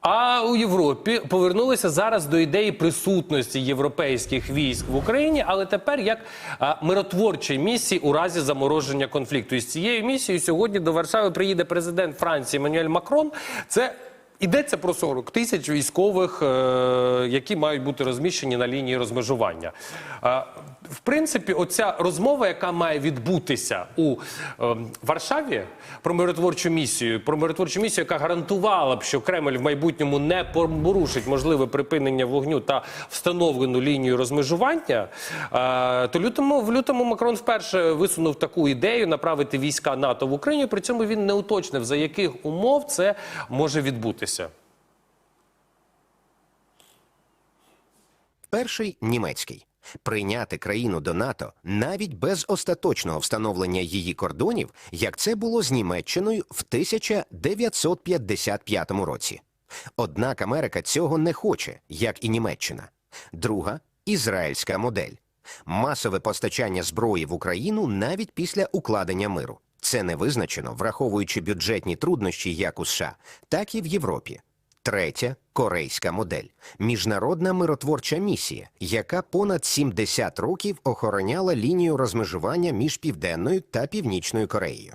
А у Європі повернулися зараз до ідеї присутності європейських військ в Україні, але тепер як миротворчої місії у разі замороження конфлікту. І з цією місією сьогодні до Варшави приїде президент Франції Еммануель Макрон. Це Йдеться про 40 тисяч військових, е, які мають бути розміщені на лінії розмежування. Е, в принципі, оця розмова, яка має відбутися у е, Варшаві про миротворчу місію, про миротворчу місію, яка гарантувала б, що Кремль в майбутньому не порушить можливе припинення вогню та встановлену лінію розмежування, то лютому в лютому Макрон вперше висунув таку ідею направити війська НАТО в Україну. При цьому він не уточнив, за яких умов це може відбутися. Перший німецький прийняти країну до НАТО навіть без остаточного встановлення її кордонів, як це було з Німеччиною в 1955 році. Однак Америка цього не хоче, як і Німеччина. Друга ізраїльська модель масове постачання зброї в Україну навіть після укладення миру. Це не визначено, враховуючи бюджетні труднощі як у США, так і в Європі. Третя корейська модель міжнародна миротворча місія, яка понад 70 років охороняла лінію розмежування між Південною та Північною Кореєю.